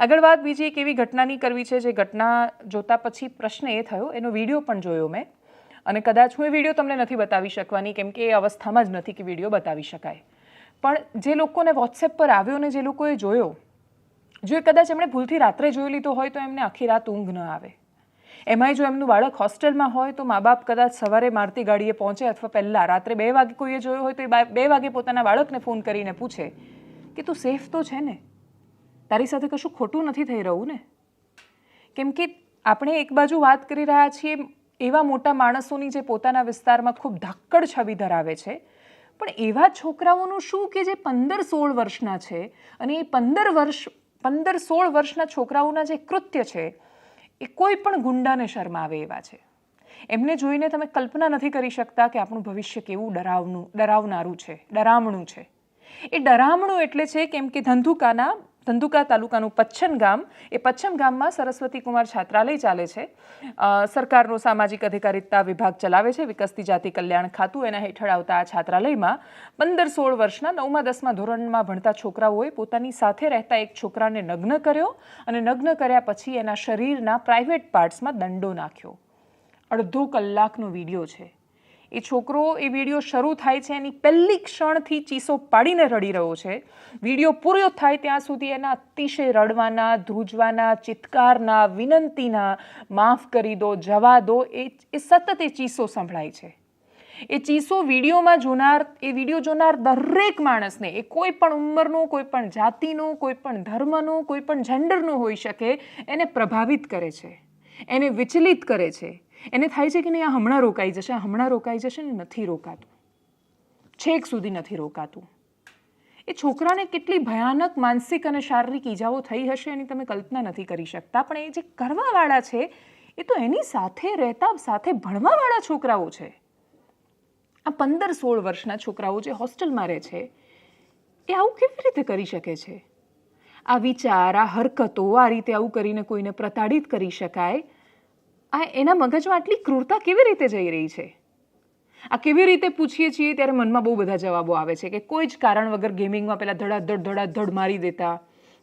આગળ વાત બીજી એક એવી ઘટનાની કરવી છે જે ઘટના જોતા પછી પ્રશ્ન એ થયો, એનો વીડિયો પણ જોયો મેં. અને કદાચ હું એ વીડિયો તમને નથી બતાવી શકવાની, કેમ કે એ અવસ્થામાં જ નથી કે વીડિયો બતાવી શકાય. પણ જે લોકોને વોટ્સએપ પર આવ્યો ને જે લોકોએ જોયો, જો એ કદાચ એમણે ભૂલથી રાત્રે જોઈ લીધો હોય તો એમને આખી રાત ઊંઘ ન આવે. એમાંય જો એમનું બાળક હોસ્ટેલમાં હોય તો મા બાપ કદાચ સવારે મારતી ગાડીએ પહોંચે અથવા પહેલાં રાત્રે બે વાગે કોઈએ જોયો હોય તો એ બા- વાગે પોતાના બાળકને ફોન કરીને પૂછે કે તું સેફ તો છે ને? તારી સાથે કશું ખોટું નથી થઈ રહ્યું ને? કેમ કે આપણે એક બાજુ વાત કરી રહ્યા છીએ, એવા મોટા માણસોની જે પોતાના વિસ્તારમાં ખૂબ ધક્કડ છબી ધરાવે છે. પણ એવા છોકરાઓનું શું કે જે પંદર સોળ વર્ષના છે અને એ પંદર વર્ષ, પંદર સોળ વર્ષના છોકરાઓના જે કૃત્ય છે, એ કોઈ પણ ગુંડાને શરમાવે એવા છે. એમને જોઈને તમે કલ્પના નથી કરી શકતા કે આપણું ભવિષ્ય કેવું ડરાવનું, ડરાવનારું છે, ડરામણું છે. એ ડરામણું એટલે છે કેમ કે ધંધુકાના ધંધુકા તાલુકાનું પચ્છન ગામ, એ પચ્છમ ગામમાં સરસ્વતી કુમાર છાત્રાલય ચાલે છે. સરકારનો સામાજિક અધિકારિતા વિભાગ ચલાવે છે. વિકસતી જાતિ કલ્યાણ ખાતું એના હેઠળ આવતા આ છાત્રાલયમાં પંદર સોળ વર્ષના નવમા દસમા ધોરણમાં ભણતા છોકરાઓએ પોતાની સાથે રહેતા એક છોકરાને નગ્ન કર્યો અને નગ્ન કર્યા પછી એના શરીરના પ્રાઇવેટ પાર્ટ્સમાં દંડો નાખ્યો. અડધો કલાકનો વીડિયો છે. એ છોકરો એ વીડિયો શરૂ થાય છે, એની પહેલી ક્ષણથી ચીસો પાડીને રડી રહ્યો છે. વીડિયો પૂરો થાય ત્યાં સુધી એના અતિશય રડવાના, ધ્રુજવાના, ચિત્કારના, વિનંતીના, માફ કરી દો, જવા દો, એ એ સતત એ ચીસો સંભળાય છે. એ ચીસો વિડીયોમાં જોનાર, એ વીડિયો જોનાર દરેક માણસને, એ કોઈ પણ ઉંમરનો, કોઈ પણ જાતિનો, કોઈ પણ ધર્મનો, કોઈ પણ જેન્ડરનો હોઈ શકે, એને પ્રભાવિત કરે છે. એને વિચલિત કરે છે. એને થાય છે કે નહીં? આ હમણાં રોકાઈ જશે. હમણાં રોકાઈ જશે ને નથી રોકાતું. છેક સુધી નથી રોકાતું. એ છોકરાને કેટલી ભયાનક માનસિક અને શારીરિક ઈજાઓ થઈ હશે એની તમે કલ્પના નથી કરી શકતા. પણ એ જે કરવાવાળા છે, એ તો એની સાથે રહેતા સાથે ભણવાવાળા છોકરાઓ છે. આ પંદર સોળ વર્ષના છોકરાઓ જે હોસ્ટેલમાં રહે છે, એ આવું કેવી રીતે કરી શકે છે? આ વિચાર, આ હરકતો, આ રીતે આવું કરીને કોઈને પ્રતાડિત કરી શકાય, આ એના મગજમાં આટલી ક્રૂરતા કેવી રીતે જઈ રહી છે? આ કેવી રીતે પૂછીએ છીએ? ત્યારે મનમાં બહુ બધા જવાબો આવે છે કે કોઈ જ કારણ વગર ગેમિંગમાં પહેલાં ધડાધડ ધડાધડ મારી દેતા,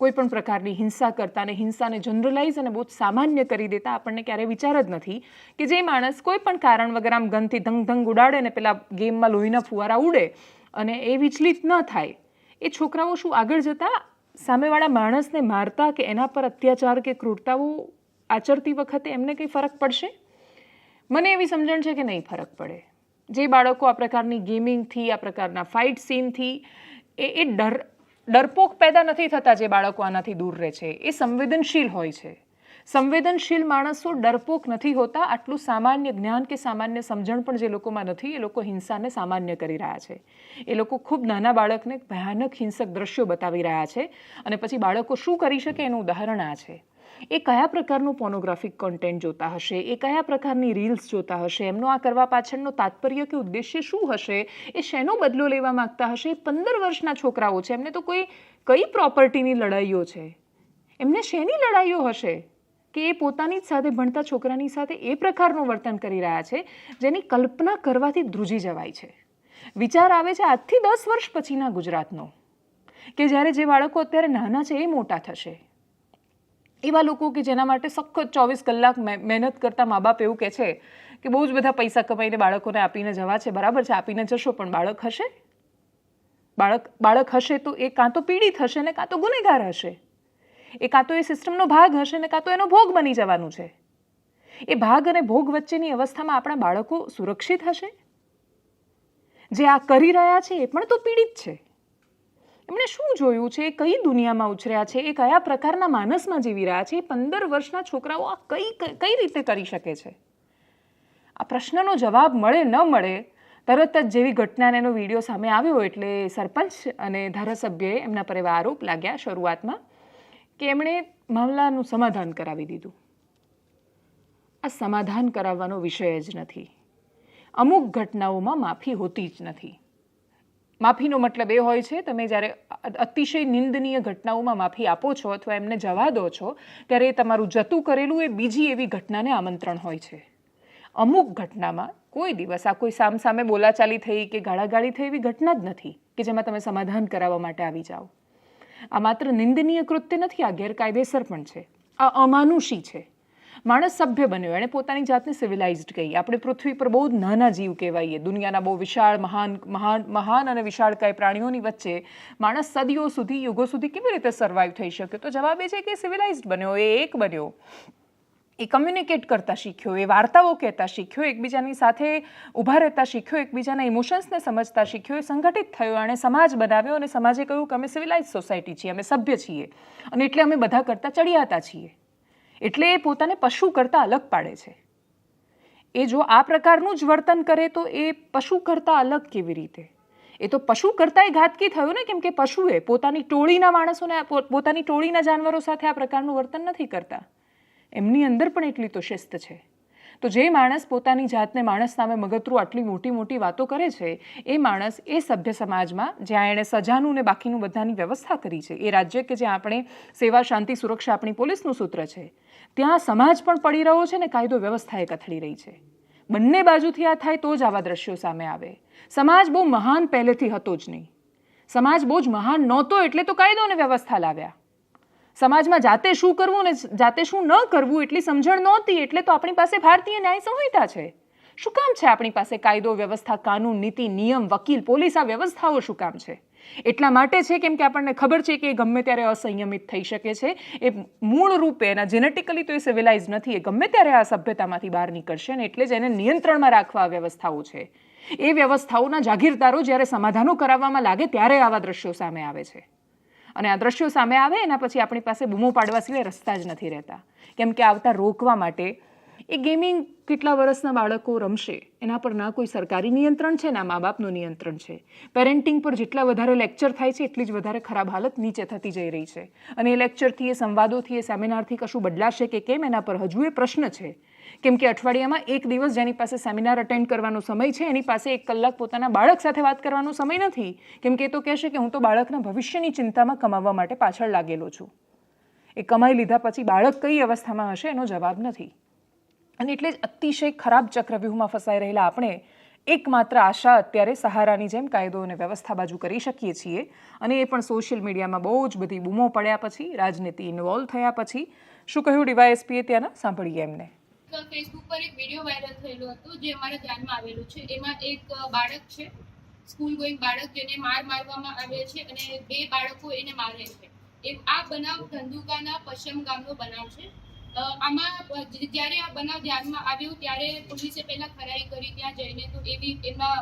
કોઈ પણ પ્રકારની હિંસા કરતા અને હિંસાને જનરલાઇઝ અને બહુ સામાન્ય કરી દેતા આપણને ક્યારેય વિચાર જ નથી કે જે માણસ કોઈ પણ કારણ વગર આમ ગનથી ધંગ ધંગ ઉડાડે ને પેલા ગેમમાં લોહીના ફુવારા ઉડે અને એ વિચલિત ન થાય. એ છોકરાઓ શું આગળ જતા સામેવાળા માણસને મારતા કે એના પર અત્યાચાર કે ક્રૂરતાઓ આચરતી વખતે એમને કંઈ ફરક પડશે? મને એવી સમજણ છે કે નહીં ફરક પડે. જે બાળકો આ પ્રકારની ગેમિંગથી આ પ્રકારના ફાઇટ સીનથી એ એ ડર, ડરપોક પેદા નથી થતા જે બાળકો આનાથી દૂર રહે છે. એ સંવેદનશીલ હોય છે. સંવેદનશીલ માણસો ડરપોક નથી હોતા. આટલું સામાન્ય જ્ઞાન કે સામાન્ય સમજણ પણ જે લોકોમાં નથી, એ લોકો હિંસાને સામાન્ય કરી રહ્યા છે. એ લોકો ખૂબ નાના બાળકને ભયાનક હિંસક દ્રશ્યો બતાવી રહ્યા છે અને પછી બાળકો શું કરી શકે એનું ઉદાહરણ આ છે. એ કયા પ્રકારનું પોર્નોગ્રાફિક કોન્ટેન્ટ જોતા હશે? એ કયા પ્રકારની રીલ્સ જોતા હશે? એમનો આ કરવા પાછળનો તાત્પર્ય કે ઉદ્દેશ્ય શું હશે? એ શેનો બદલો લેવા માંગતા હશે? પંદર વર્ષના છોકરાઓ છે. એમને તો કોઈ કઈ પ્રોપર્ટીની લડાઈઓ છે? એમને શેની લડાઈઓ હશે? કે એ પોતાની જ સાથે ભણતા છોકરાની સાથે એ પ્રકારનું વર્તન કરી રહ્યા છે, જેની કલ્પના કરવાથી ધ્રુજી જવાય છે. વિચાર આવે છે આજથી દસ વર્ષ પછીના ગુજરાતનો, કે જ્યારે જે બાળકો અત્યારે નાના છે એ મોટા થશે. એવા લોકો કે જેના માટે સખત ચોવીસ કલાક મહે- મહેનત કરતા મા બાપ એવું કહે છે કે બહુ જ બધા પૈસા કમાઈને બાળકોને આપીને જવા છે, બરાબર છે? આપીને જશો, પણ બાળક હશે? બાળક બાળક હશે તો એ કાં તો પીડિત હશે ને કાં તો ગુનેગાર હશે? એ કાં તો એ સિસ્ટમનો ભાગ હશે ને કાં તો એનો ભોગ બની જવાનું છે. એ ભાગ અને ભોગ વચ્ચેની અવસ્થામાં આપણા બાળકો સુરક્ષિત હશે? જે આ કરી રહ્યા છે એ પણ તો પીડિત છે. એમણે શું જોયું છે? એ કઈ દુનિયામાં ઉછર્યા છે? એ કયા પ્રકારના માનસમાં જીવી રહ્યા છે? એ પંદર વર્ષના છોકરાઓ આ કઈ કઈ રીતે કરી શકે છે? આ પ્રશ્નનો જવાબ મળે ન મળે, તરત જ જેવી ઘટનાને એનો વીડિયો સામે આવ્યો એટલે સરપંચ અને ધારાસભ્યએ એમના પર એવા આરોપ લાગ્યા શરૂઆતમાં. કે એમણે મામલાનું સમાધાન કરાવી દીધું? આ સમાધાન કરાવવાનો વિષય જ નથી. અમુક ઘટનાઓમાં માફી હોતી જ નથી. માફીનો મતલબ એ હોય છે, તમે જ્યારે અતિશય નિંદનીય ઘટનાઓમાં માફી આપો છો અથવા એમને જવા દો છો, ત્યારે એ તમારું જતું કરેલું એ બીજી એવી ઘટનાને આમંત્રણ હોય છે. અમુક ઘટનામાં કોઈ દિવસ આ કોઈ સામસામે બોલાચાલી થઈ કે ગાળાગાળી થઈ એવી ઘટના જ નથી કે જેમાં તમે સમાધાન કરાવવા માટે આવી જાઓ. આ માત્ર નિંદનીય કૃત્ય નથી, આ ગેરકાયદેસર પણ છે. આ અમાનુષી છે. માણસ સભ્ય બન્યો, એણે પોતાની જાતને સિવિલાઇઝ્ડ કહી. આપણે પૃથ્વી પર બહુ જ નાના જીવ કહેવાઈએ. દુનિયાના બહુ વિશાળ, મહાન મહાન મહાન અને વિશાળકાય પ્રાણીઓની વચ્ચે માણસ સદીઓ સુધી, યુગો સુધી કેવી રીતે સર્વાઈવ થઈ શક્યો? તો જવાબ એ છે કે સિવિલાઇઝ્ડ બન્યો, એ એક બન્યો. એ કમ્યુનિકેટ કરતા શીખ્યો, એ વાર્તાઓ કહેતા શીખ્યો, એકબીજાની સાથે ઊભા રહેતા શીખ્યો, એકબીજાના ઇમોશન્સને સમજતા શીખ્યો, એ સંગઠિત થયો એણે સમાજ બનાવ્યો, અને સમાજે કહ્યું કે અમે સિવિલાઇઝ સોસાયટી છીએ, અમે સભ્ય છીએ, અને એટલે અમે બધા કરતાં ચડિયાતા છીએ. એટલે એ પોતાને પશુ કરતાં અલગ પાડે છે. એ જો આ પ્રકારનું જ વર્તન કરે તો એ પશુ કરતાં અલગ કેવી રીતે? એ તો પશુ કરતાં ઘાતકી થયું ને, કેમ કે પશુએ પોતાની ટોળીના માણસોને પોતાની ટોળીના જાનવરો સાથે આ પ્રકારનું વર્તન નથી કરતા. એમની અંદર પણ એટલી તો શિસ્ત છે. તો જે માણસ પોતાની જાતને માણસ સામે મગતરું આટલી મોટી મોટી વાતો કરે છે, એ માણસ એ સભ્ય સમાજમાં જ્યાં એણે સજાનું ને બાકીનું બધાની વ્યવસ્થા કરી છે, એ રાજ્ય કે જ્યાં આપણે સેવા, શાંતિ, સુરક્ષા આપણી પોલીસનું સૂત્ર છે, ત્યાં સમાજ પણ પડી રહ્યો છે ને કાયદો, વ્યવસ્થા એ કથળી રહી છે. બંને બાજુથી આ થાય તો જ આવા દ્રશ્યો સામે આવે. સમાજ બહુ મહાન પહેલેથી હતો જ નહીં. સમાજ બહુ જ મહાન નહોતો એટલે તો કાયદો અને વ્યવસ્થા લાવ્યા. સમાજમાં જાતે શું કરવું ને જાતે શું ન કરવું એટલી સમજણ નહોતી, એટલે તો આપણી પાસે ભારતીય ન્યાય સંહિતા છે. શું કામ છે આપણી પાસે કાયદો, વ્યવસ્થા, કાનૂન, નીતિ, નિયમ, વકીલ, પોલીસ, આ વ્યવસ્થાઓ શું કામ છે? એટલા માટે છે કેમ કે આપણને ખબર છે કે એ ગમે ત્યારે અસંયમિત થઈ શકે છે. એ મૂળ રૂપે એના જેનેટિકલી તો એ સિવિલાઇઝ નથી, એ ગમે ત્યારે આ સભ્યતામાંથી બહાર નીકળશે ને એટલે જ એને નિયંત્રણમાં રાખવા આ વ્યવસ્થાઓ છે. એ વ્યવસ્થાઓના જાગીરદારો જ્યારે સમાધાનો કરાવવામાં લાગે, ત્યારે આવા દ્રશ્યો સામે આવે છે. અને આ દ્રશ્યો સામે આવે એના પછી આપણી પાસે બૂમો પાડવા સિવાય રસ્તા જ નથી રહેતા. કેમ કે આવતા રોકવા માટે એ ગેમિંગ કેટલા વર્ષના બાળકો રમશે, એના પર ના કોઈ સરકારી નિયંત્રણ છે, ના મા બાપનું નિયંત્રણ છે. પેરેન્ટિંગ પર જેટલા વધારે લેક્ચર થાય છે, એટલી જ વધારે ખરાબ હાલત નીચે થતી જઈ રહી છે. અને એ લેક્ચરથી એ સંવાદોથી, એ સેમિનારથી કશું બદલાશે કે કેમ, એના પર હજુ એ પ્રશ્ન છે. કેમ કે અઠવાડિયામાં એક દિવસ જેની પાસે સેમિનાર અટેન્ડ કરવાનો સમય છે, એની પાસે એક કલાક પોતાના બાળક સાથે વાત કરવાનો સમય નથી. કેમ કે એ તો કહેશે કે હું તો બાળકના ભવિષ્યની ચિંતામાં કમાવવા માટે પાછળ લાગેલો છું. એ કમાઈ લીધા પછી બાળક કઈ અવસ્થામાં હશે, એનો જવાબ નથી. અને એટલે જ અતિશય ખરાબ ચક્રવ્યૂહમાં ફસાઈ રહેલા આપણે એકમાત્ર આશા અત્યારે સહારાની જેમ કાયદો અને વ્યવસ્થા બાજુ કરી શકીએ છીએ. અને એ પણ સોશિયલ મીડિયામાં બહુ જ બધી બૂમો પડ્યા પછી, રાજનીતિ ઇન્વોલ્વ થયા પછી. શું કહ્યું ડીવાયએસપીએ ત્યાંના? સાંભળીએ એમને. ફેસબુક પર એક વીડિયો વાયરલ થયેલો હતો, જે અમારા ધ્યાનમાં આવેલું છે. એમાં એક બાળક છે સ્કૂલ ગોઈંગ બાળક, જેને માર મારવામાં આવે છે અને બે બાળકો એને મારે છે. એ, આ બનાવ ધંધુકાના પશ્ચિમ ગામનો બનાવ છે. આમાં જ્યારે આ બનાવ ધ્યાનમાં આવ્યો ત્યારે પોલીસે પહેલા ખરાઈ કરી ત્યાં જઈને તો એવી એમના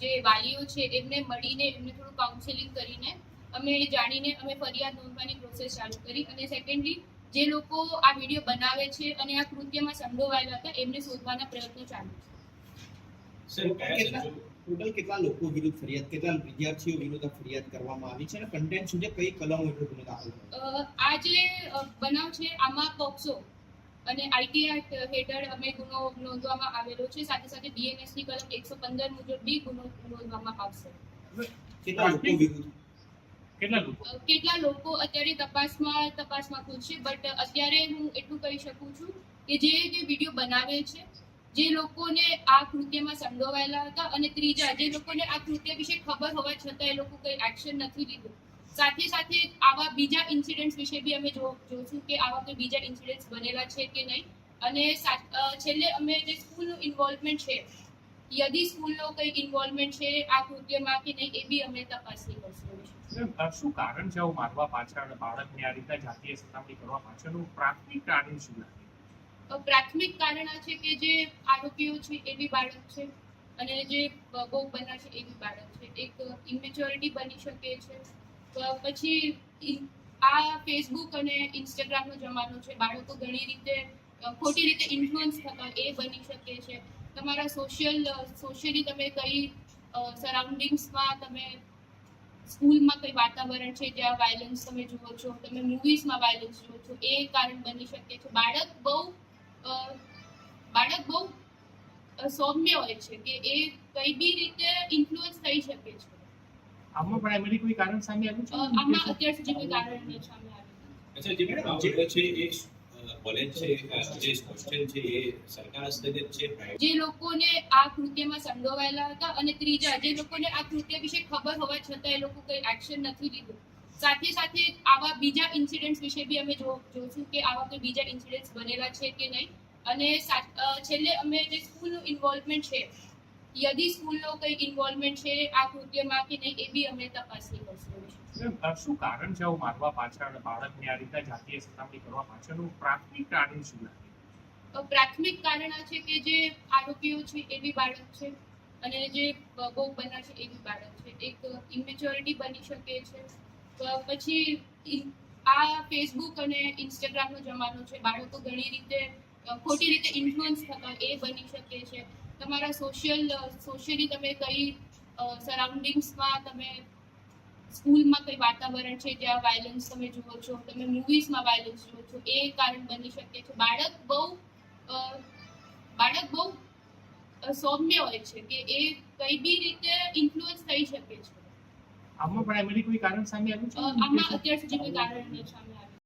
જે વાલીઓ છે એમને મળીને એમને થોડું કાઉન્સેલિંગ કરીને અમે એ જાણીને અમે ફરિયાદ નોંધવાની પ્રોસેસ ચાલુ કરી અને સેકન્ડલી જે લોકો આ વીડિયો બનાવે છે અને આ કૃત્યમાં સંડોવાયેલા હતા એમને શોધવાના પ્રયત્નો ચાલુ છે. ટોટલ કેટલા લોકો વિરુદ્ધ ફરિયાદ કેટલા વિદ્યાર્થીઓ વિરુદ્ધ ફરિયાદ કરવામાં આવી છે અને કન્ટેન્ટ શું છે કઈ કલમો હેઠળ ગુનો દાખલ આ જે બનાવ છે આમાં પોક્સો અને આઈટી એક્ટ હેઠળ અમે ગુનો નોંધવામાં આવેલો છે. સાથે સાથે ડીએનએસની કલમ એકસો પંદર મુજબ બી ગુનો નોંધવામાં આવશે. કેટલા લોકો વિરુદ્ધ? કેટલા લોકો? કેટલા લોકો અત્યારે તપાસમાં તપાસમાં ખુલશે બટ અત્યારે હું એટલું કહી શકું છું કે જે જે વીડિયો બનાવે છે જે લોકોને આ કૃત્યમાં સંડોવાયેલા હતા અને ત્રીજા, જે લોકોને આ કૃત્ય વિશે ખબર હોવા છતાં એ લોકો કંઈ એક્શન નથી લીધું. સાથે સાથે આવા બીજા ઇન્સિડન્ટ્સ વિશે બી અમે જોશું કે આવા કોઈ બીજા ઇન્સિડન્ટ્સ બનેલા છે કે નહીં. અને છેલ્લે અમે જે સ્કૂલનું ઇન્વોલ્વમેન્ટ છે, યદી સ્કૂલનો કંઈ ઇન્વોલ્વમેન્ટ છે આ કૃત્યમાં કે નહીં એ બી અમે તપાસણી કરશું. શું કારણ છે મારવા પાછળ? બાળકને આ રીતે જાતીય સતામણી કરવા પાછળનું પ્રાથમિક કારણ શું? પ્રાથમિક કારણ છે કે જે આરોપીઓ છે એ બી બાળક છે અને જે બહુ બનનાર છે એ બી બાળક છે. એક ઇમેચ્યોરિટી બની શકે છે. પછી આ ફેસબુક અને ઇન્સ્ટાગ્રામનો જમાનો છે. બાળકો ઘણી રીતે ખોટી રીતે ઇન્ફ્લુઅન્સ થતા એ બની શકે છે. તમારા સોશિયલ સોશિયલી તમે કઈ સરાઉન્ડિંગ્સમાં તમે સ્કૂલમાં કઈ વાતાવરણ છે જ્યાં વાયલન્સ તમે જુઓ છો, તમે મૂવીઝમાં વાયલન્સ જુઓ છો, એ કારણ બની શકે છે. બાળક બહુ બાળક બહુ સૌમ્ય હોય છે કે એ કઈ બી રીતે ઇન્ફ્લુઅન્સ થઈ શકે છે. આમાં પ્રાઇમરી કોઈ કારણ સામે આવ્યું છે? આમાં અત્યાર સુધી કોઈ કારણ નથી સામે આવ્યું. અચ્છા જે બન્યો છે એ કોલેજ છે જે હોસ્ટેલ છે એ સરકાર હસ્તગત છે જે લોકોને આ કૃત્યમાં સંડોવાયેલા હતા અને ત્રીજા જે લોકોને આ કૃત્ય વિશે ખબર હોવા છતાં એ લોકો કઈ એક્શન નથી લીધું. સાથે સાથે આવા બીજા ઇન્સિડન્ટ્સ વિશે બી અમે જોશું કે આવા કોઈ બીજા ઇન્સિડન્ટ્સ બનેલા છે કે નહીં. અને છેલ્લે અમે જે સ્કૂલનું ઇન્વોલ્વમેન્ટ છે યદિ સ્કૂલનો કંઈ ઇન્વોલ્વમેન્ટ છે આ કૃત્યમાં કે નહીં એ બી અમે તપાસણી કરશું. શું કારણ છે આવું મારવા પાછળ? બાળકને આ રીતે જાતીય સતામણી કરવા પાછળનું પ્રાથમિક કારણ શું પ્રાથમિક કારણ આ છે કે જે આરોપીઓ છે એ બી બાળક છે અને જે ભોગ બનનાર છે એ બી બાળક છે. એક ઇમેચ્યોરિટી બની શકે છે. પછી આ ફેસબુક અને ઇન્સ્ટાગ્રામનો જમાનો છે. બાળકો ઘણી રીતે ખોટી રીતે ઇન્ફ્લુઅન્સ થતા એ બની શકે છે. તમારા સોશિયલ સોશિયલી તમે કઈ સરાઉન્ડિંગ્સમાં તમે સ્કૂલમાં કઈ વાતાવરણ છે જ્યાં વાયલન્સ તમે જુઓ છો, તમે મૂવીઝમાં વાયલન્સ જુઓ છો, એ કારણ બની શકે છે. બાળક બહુ બાળક બહુ સૌમ્ય હોય છે કે એ કઈ બી રીતે ઇન્ફ્લુઅન્સ થઈ શકે છે. આમાં પણ એમાંથી કોઈ કારણ સામે આવ્યું છે? આમાં અત્યાર સુધી કોઈ કારણ સામે આવ્યું.